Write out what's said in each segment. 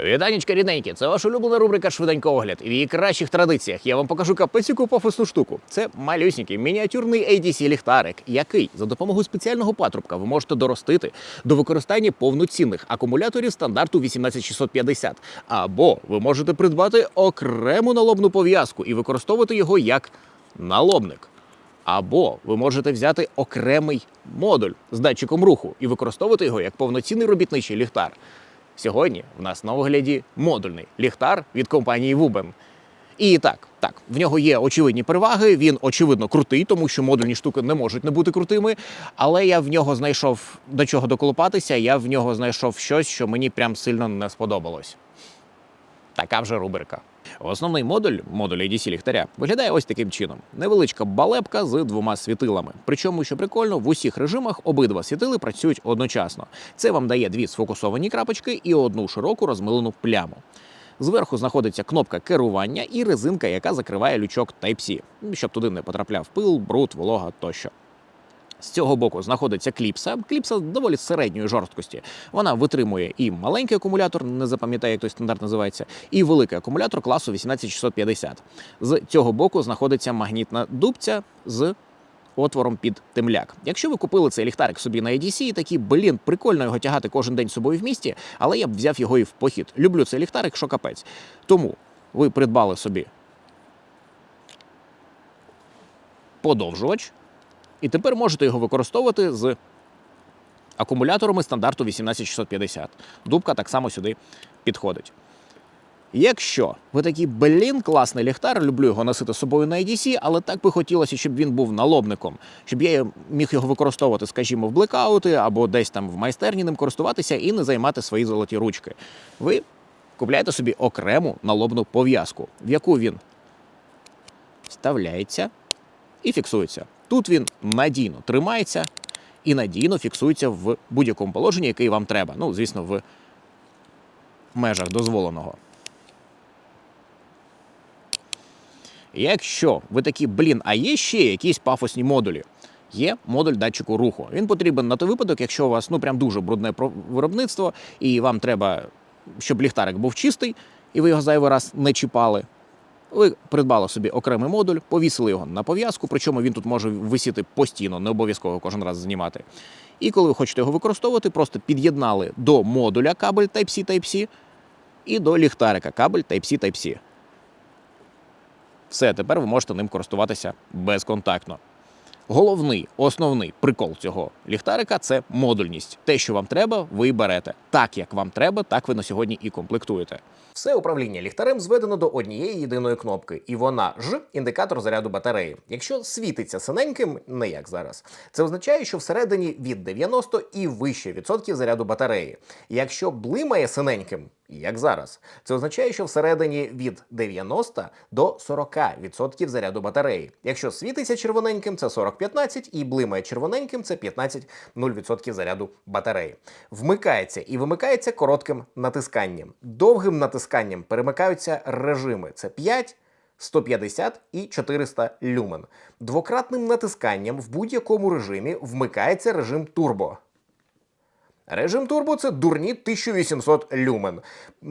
Вітанечка, рідненькі, це ваша улюблена рубрика Швиденько огляд. В її кращих традиціях я вам покажу капеціку пафосну штуку. Це малюсінький мініатюрний ADC ліхтарик, який за допомогою спеціального патрубка ви можете доростити до використання повноцінних акумуляторів стандарту 18650. Або ви можете придбати окрему налобну пов'язку і використовувати його як налобник. Або ви можете взяти окремий модуль з датчиком руху і використовувати його як повноцінний робітничий ліхтар. Сьогодні в нас на огляді модульний ліхтар від компанії Wuben. І так, так, в нього є очевидні переваги. Він очевидно крутий, тому що модульні штуки не можуть не бути крутими. Але я в нього знайшов до чого доколупатися. Я в нього знайшов щось, що мені прям сильно не сподобалось. Така вже рубрика. Основний модуль, модуль ADC ліхтаря, виглядає ось таким чином: невеличка балепка з двома світилами. Причому, що прикольно, в усіх режимах обидва світили працюють одночасно. Це вам дає дві сфокусовані крапочки і одну широку розмилену пляму. Зверху знаходиться кнопка керування і резинка, яка закриває лючок Type-C, щоб туди не потрапляв пил, бруд, волога тощо. З цього боку знаходиться кліпса. Кліпса доволі середньої жорсткості. Вона витримує і маленький акумулятор, не запам'ятаю, як той стандарт називається, і великий акумулятор класу 18650. З цього боку знаходиться магнітна дубця з отвором під темляк. Якщо ви купили цей ліхтарик собі на EDC і такі, блін, прикольно його тягати кожен день з собою в місті, але я б взяв його і в похід. Люблю цей ліхтарик, що капець. Тому ви придбали собі подовжувач, і тепер можете його використовувати з акумуляторами стандарту 18650. Дубка так само сюди підходить. Якщо ви такий, блін, класний ліхтар, люблю його носити з собою на EDC, але так би хотілося, щоб він був налобником, щоб я міг його використовувати, скажімо, в блекаути або десь там в майстерні ним користуватися і не займати свої золоті ручки. Ви купляєте собі окрему налобну пов'язку, в яку він вставляється і фіксується. Тут він надійно тримається і надійно фіксується в будь-якому положенні, яке вам треба. Ну, звісно, в межах дозволеного. Якщо ви такі, блін, а є ще якісь пафосні модулі. Є модуль датчику руху. Він потрібен на той випадок, якщо у вас ну прям дуже брудне виробництво, і вам треба, щоб ліхтарик був чистий, і ви його зайвий раз не чіпали. Ви придбали собі окремий модуль, повісили його на пов'язку, причому він тут може висіти постійно, не обов'язково кожен раз знімати. І коли ви хочете його використовувати, просто під'єднали до модуля кабель Type-C Type-C і до ліхтарика кабель Type-C Type-C. Все, тепер ви можете ним користуватися безконтактно. Головний, основний прикол цього ліхтарика це модульність. Те, що вам треба, ви берете. Так, як вам треба, так ви на сьогодні і комплектуєте. Все управління ліхтарем зведено до однієї єдиної кнопки, і вона ж індикатор заряду батареї. Якщо світиться синеньким, не як зараз, це означає, що всередині від 90 і вище відсотків заряду батареї. Якщо блимає синеньким, як зараз, це означає, що всередині від 90 до 40% заряду батареї. Якщо світиться червоненьким, це 40-15, і блимає червоненьким, це 15-0% заряду батареї. Вмикається і вимикається коротким натисканням. Довгим натисканням перемикаються режими: це 5. 150 і 400 люмен. Двократним натисканням в будь-якому режимі вмикається режим турбо. Режим турбо це дурні 1800 люмен.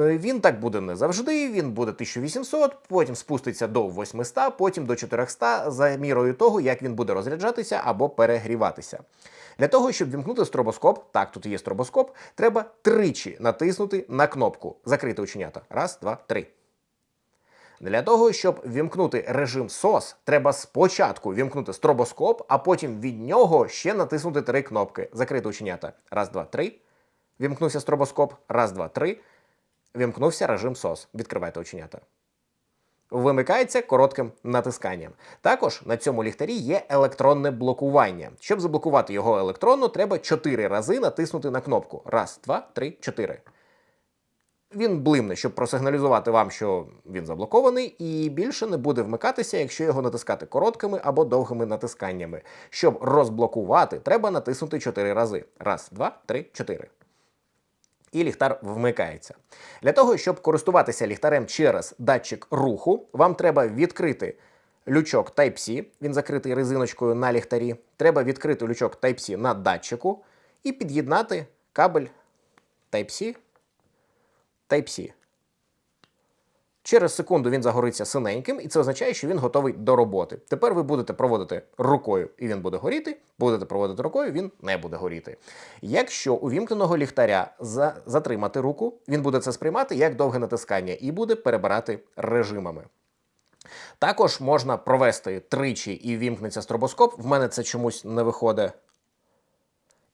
Е, Він так буде не завжди. Він буде 1800, потім спуститься до 800, потім до 400 за мірою того, як він буде розряджатися або перегріватися. Для того, щоб вімкнути стробоскоп, так, тут є стробоскоп, треба тричі натиснути на кнопку Закрити оченята. Раз, два, три. Для того, щоб вімкнути режим SOS, треба спочатку вімкнути стробоскоп, а потім від нього ще натиснути три кнопки. Закрити оченята. Раз, два, три. Вімкнувся стробоскоп. Раз, два, три. Вімкнувся режим SOS. Відкривайте оченята. Вимикається коротким натисканням. Також на цьому ліхтарі є електронне блокування. Щоб заблокувати його електронно, треба 4 рази натиснути на кнопку. Раз, два, три, чотири. Він блимне, щоб просигналізувати вам, що він заблокований, і більше не буде вмикатися, якщо його натискати короткими або довгими натисканнями. Щоб розблокувати, треба натиснути 4 рази. Раз, два, три, чотири. І ліхтар вмикається. Для того, щоб користуватися ліхтарем через датчик руху, вам треба відкрити лючок Type-C, він закритий резиночкою на ліхтарі. Треба відкрити лючок Type-C на датчику і під'єднати кабель Type-C Type-C. Через секунду він загориться синеньким, і це означає, що він готовий до роботи. Тепер ви будете проводити рукою, і він буде горіти. Будете проводити рукою, він не буде горіти. Якщо у вімкненого ліхтаря за- затримати руку, він буде це сприймати як довге натискання і буде перебирати режимами. Також можна провести тричі і вімкнеться стробоскоп. В мене це чомусь не виходить.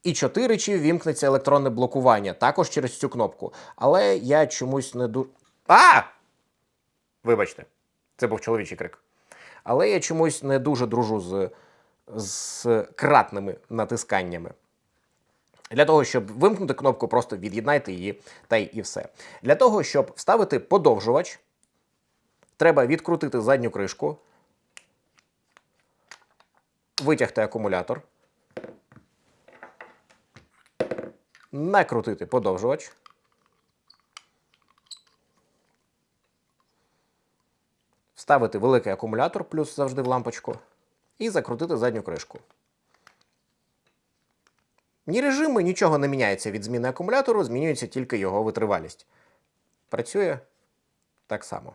І чотиричі вімкнеться електронне блокування, також через цю кнопку. Але я чомусь не ду. А! Вибачте, це був чоловічий крик. Але я чомусь не дуже дружу з, з кратними натисканнями. Для того, щоб вимкнути кнопку, просто від'єднайте її та й і все. Для того, щоб вставити подовжувач, треба відкрутити задню кришку, витягти акумулятор, накрутити подовжувач. Вставити великий акумулятор, плюс завжди в лампочку, і закрутити задню кришку. Ні режими, нічого не міняється від зміни акумулятору, змінюється тільки його витривалість. Працює так само.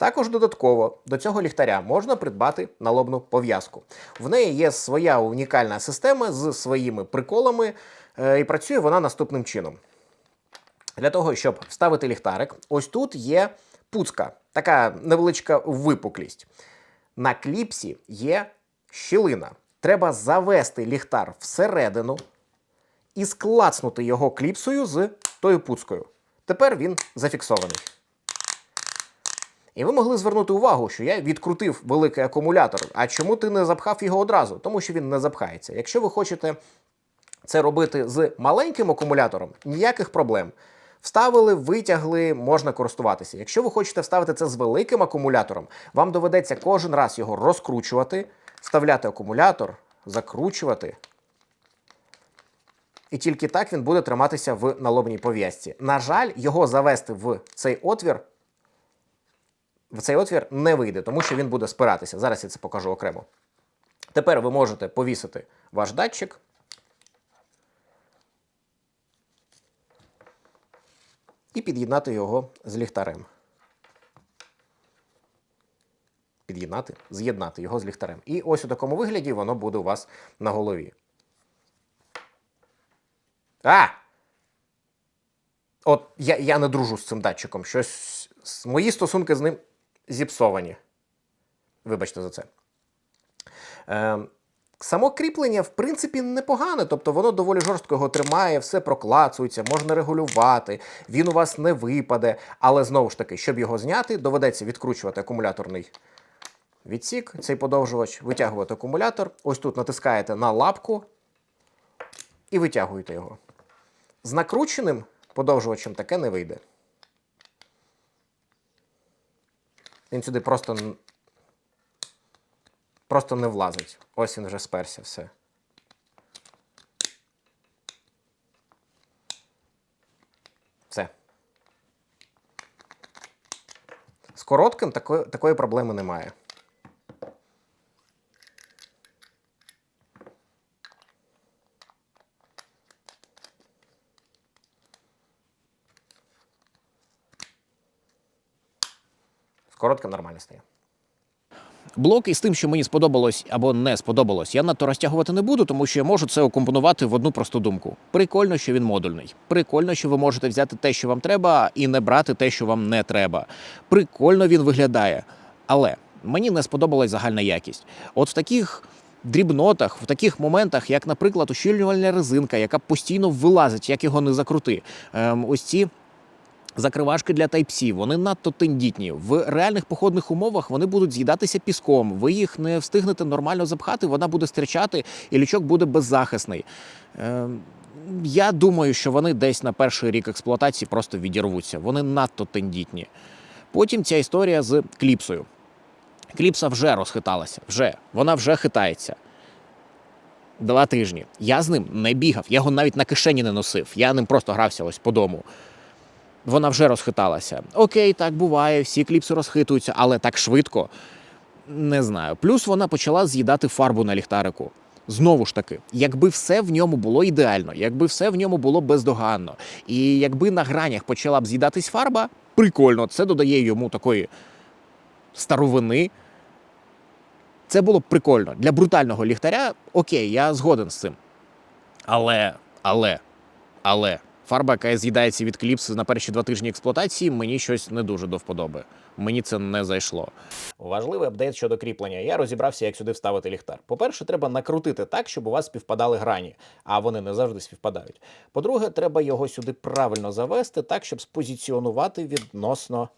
Також додатково до цього ліхтаря можна придбати налобну пов'язку. В неї є своя унікальна система з своїми приколами, е, і працює вона наступним чином. Для того, щоб вставити ліхтарик, ось тут є пуцка, така невеличка випуклість. На кліпсі є щілина. Треба завести ліхтар всередину і склацнути його кліпсою з тою пуцкою. Тепер він зафіксований. І ви могли звернути увагу, що я відкрутив великий акумулятор. А чому ти не запхав його одразу? Тому що він не запхається. Якщо ви хочете це робити з маленьким акумулятором, ніяких проблем. Вставили, витягли, можна користуватися. Якщо ви хочете вставити це з великим акумулятором, вам доведеться кожен раз його розкручувати, вставляти акумулятор, закручувати. І тільки так він буде триматися в налобній пов'язці. На жаль, його завести в цей отвір в цей отвір не вийде, тому що він буде спиратися. Зараз я це покажу окремо. Тепер ви можете повісити ваш датчик. І під'єднати його з ліхтарем. Під'єднати, з'єднати його з ліхтарем. І ось у такому вигляді воно буде у вас на голові. А! От я, я не дружу з цим датчиком. Щось мої стосунки з ним зіпсовані. Вибачте за це. Е, само кріплення, в принципі, непогане, тобто воно доволі жорстко його тримає, все проклацується, можна регулювати, він у вас не випаде. Але знову ж таки, щоб його зняти, доведеться відкручувати акумуляторний відсік, цей подовжувач, витягувати акумулятор. Ось тут натискаєте на лапку і витягуєте його. З накрученим подовжувачем таке не вийде. Він сюди просто, просто не влазить. Ось він вже сперся все. Все. З коротким такої, такої проблеми немає. З коротким нормально стає. Блок із тим, що мені сподобалось або не сподобалось, я надто розтягувати не буду, тому що я можу це окомпонувати в одну просту думку. Прикольно, що він модульний. Прикольно, що ви можете взяти те, що вам треба, і не брати те, що вам не треба. Прикольно він виглядає. Але мені не сподобалась загальна якість. От в таких. Дрібнотах, в таких моментах, як, наприклад, ущільнювальна резинка, яка постійно вилазить, як його не закрути. Ем, ось ці Закривашки для Type-C, вони надто тендітні. В реальних походних умовах вони будуть з'їдатися піском. Ви їх не встигнете нормально запхати, вона буде стрічати, і лючок буде беззахисний. Е, я думаю, що вони десь на перший рік експлуатації просто відірвуться. Вони надто тендітні. Потім ця історія з кліпсою. Кліпса вже розхиталася, вже вона вже хитається. Два тижні. Я з ним не бігав, я його навіть на кишені не носив. Я ним просто грався ось по дому вона вже розхиталася. Окей, так буває, всі кліпси розхитуються, але так швидко не знаю. Плюс вона почала з'їдати фарбу на ліхтарику. Знову ж таки, якби все в ньому було ідеально, якби все в ньому було бездоганно, і якби на гранях почала б з'їдатись фарба, прикольно, це додає йому такої старовини. Це було б прикольно. Для брутального ліхтаря окей, я згоден з цим. Але, але, але фарба, яка з'їдається від кліпс на перші два тижні експлуатації, мені щось не дуже до вподоби. Мені це не зайшло. Важливий апдейт щодо кріплення. Я розібрався, як сюди вставити ліхтар. По-перше, треба накрутити так, щоб у вас співпадали грані, а вони не завжди співпадають. По-друге, треба його сюди правильно завести так, щоб спозиціонувати відносно.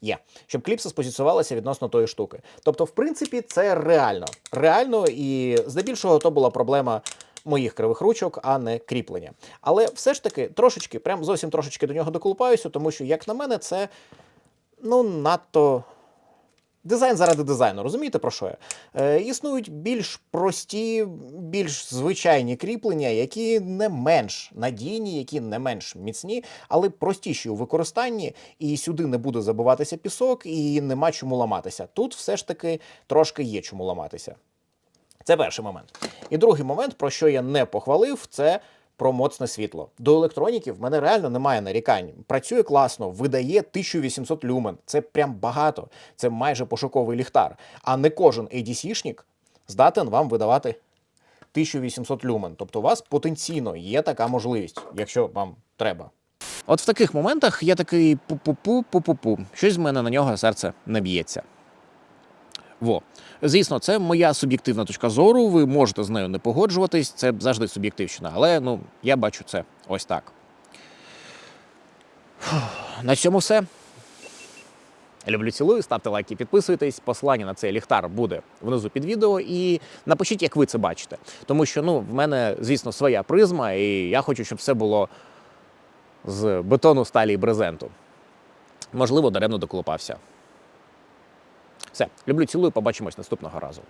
Є, щоб кліпса спозиціонувалася відносно тої штуки. Тобто, в принципі, це реально. Реально, і здебільшого то була проблема моїх кривих ручок, а не кріплення. Але все ж таки, трошечки, прям зовсім трошечки до нього доколупаюся, тому що, як на мене, це ну надто Дизайн заради дизайну, розумієте про що я? Е, існують більш прості, більш звичайні кріплення, які не менш надійні, які не менш міцні, але простіші у використанні, і сюди не буде забиватися пісок, і нема чому ламатися. Тут все ж таки трошки є чому ламатися. Це перший момент. І другий момент, про що я не похвалив, це про моцне світло. До електроніки в мене реально немає нарікань. Працює класно, видає 1800 люмен. Це прям багато. Це майже пошуковий ліхтар. А не кожен ADC-шник здатен вам видавати 1800 люмен. Тобто у вас потенційно є така можливість, якщо вам треба. От в таких моментах я такий пу-пу-пу, пу-пу-пу. Щось в мене на нього серце не б'ється. Во. Звісно, це моя суб'єктивна точка зору. Ви можете з нею не погоджуватись, це завжди суб'єктивщина, але ну, я бачу це ось так. На цьому все. Люблю цілую, ставте лайки, підписуйтесь. Посилання на цей ліхтар буде внизу під відео. І напишіть, як ви це бачите. Тому що ну, в мене, звісно, своя призма, і я хочу, щоб все було з бетону, сталі і брезенту. Можливо, даремно доколупався. Все, люблю, цілую, побачимось наступного разу.